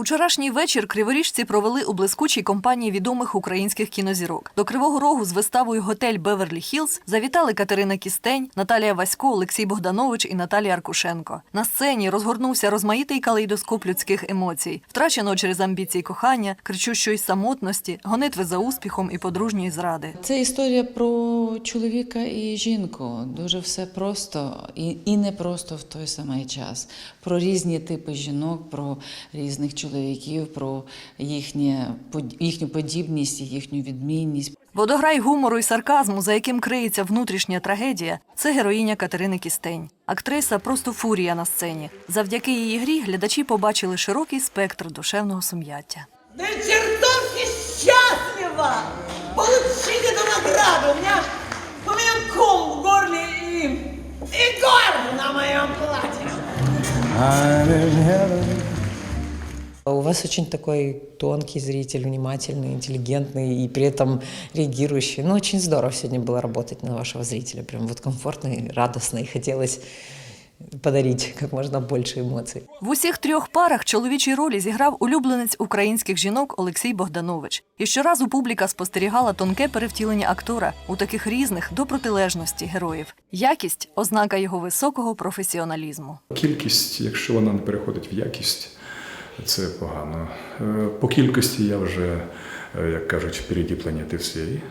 Учорашній вечір криворіжці провели у блискучій компанії відомих українських кінозірок. До Кривого Рогу з виставою Готель Беверлі Хілз завітали Катерина Кістень, Наталія Васько, Олексій Богданович і Наталія Аркушенко. На сцені розгорнувся розмаїтий калейдоскоп людських емоцій, втраченого через амбіції кохання, кричущої самотності, гонитви за успіхом і подружньої зради. Це історія про чоловіка і жінку. Дуже все просто і, і не просто в той самий час. Про різні типи жінок, про різних чоловіків, про їхнє, їхню подібність і їхню відмінність. Водограй гумору і сарказму, за яким криється внутрішня трагедія, це героїня Катерини Кістень. Актриса просто фурія на сцені. Завдяки її грі глядачі побачили широкий спектр душевного сум'яття. Да я чертовски счастлива получить эту награду. У меня, у меня ком в горле и, и горб на моем платье. У вас очень такой тонкий зритель, внимательный, интеллигентный и при этом реагирующий. Ну, очень здорово сегодня было работать на вашего зрителя. Прям вот комфортно и радостно. И хотелось подарить как можно больше эмоций. В усіх трьох парах чоловічій ролі зіграв улюбленець українських жінок Олексій Богданович. І щоразу публіка спостерігала тонке перевтілення актора у таких різних до протилежності героїв. Якість ознака його високого професіоналізму. Кількість, якщо вона не переходить в якість, це погано. Е, По кількості я вже, е, як кажуть, впереді планети всієї.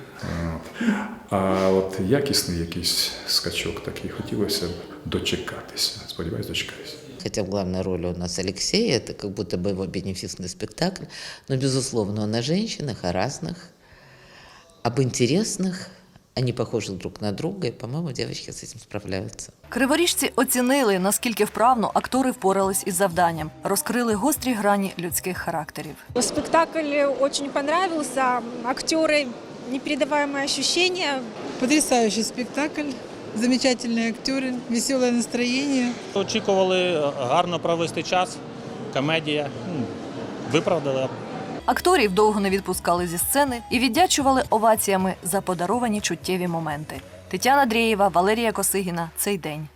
От. А от якісний якийсь скачок такий хотілося б дочекатися. Сподіваюсь, дочекаюся. Хотя главная роль у нас Алексея, это как будто бы его бенефисный спектакль. Но, безусловно, он о женщинах, о разных, об интересных. Они похожи друг на друга, и, по-моему, девочки с этим справляются. Криворіжці оцінили, наскільки вправно актори впорались із завданням, розкрили гострі грані людських характерів. Спектакль очень понравился, актеры непередаваемые ощущения. Потрясающий спектакль, замечательные актеры, веселое настроение. Очікували гарно провести час, комедія. м, Виправдали Акторів довго не відпускали зі сцени і віддячували оваціями за подаровані чуттєві моменти. Тетяна Дрієва, Валерія Косигіна. Цей день.